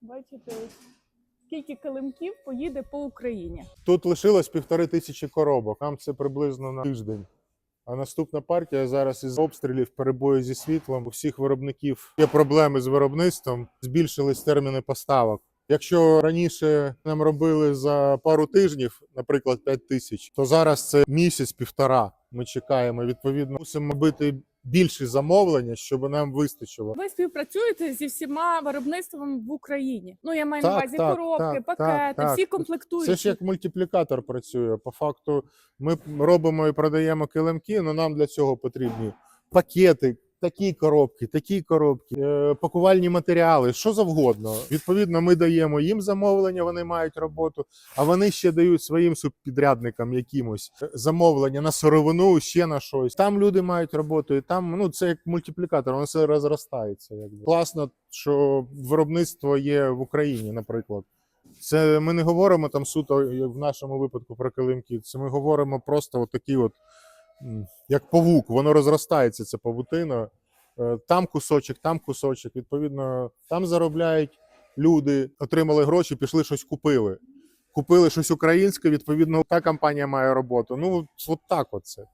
Бачите, скільки килимків поїде по Україні. Тут лишилось півтори тисячі коробок. Нам це приблизно на тиждень. А наступна партія зараз із обстрілів, перебою зі світлом. У всіх виробників є проблеми з виробництвом, збільшились терміни поставок. Якщо раніше нам робили за пару тижнів, наприклад, 5 тисяч, то зараз це місяць-півтора. Ми чекаємо. Відповідно, мусимо робити більші замовлення, щоб нам вистачило. Ви співпрацюєте зі всіма виробництвами в Україні. Ну я маю на Так, увазі так, коробки, так, пакети, так, так. всі комплектують. Це ж як мультиплікатор працює. По факту, ми робимо і продаємо килимки, але нам для цього потрібні пакети, такі коробки, такі коробки, е, пакувальні матеріали, що завгодно. Відповідно, ми даємо їм замовлення, вони мають роботу, а вони ще дають своїм субпідрядникам якимось е, замовлення на сировину, ще на щось. Там люди мають роботу, і там ну це як мультиплікатор, воно все розростається. Якби класно, що виробництво є в Україні, наприклад. Це ми не говоримо там суто як в нашому випадку про килимки. Це ми говоримо просто от такі, от як павук, воно розростається, це павутина. Е, Там кусочок, там кусочок. Відповідно, там заробляють люди, отримали гроші, пішли щось купили. Купили щось українське, відповідно, та компанія має роботу. Ну, от так от це.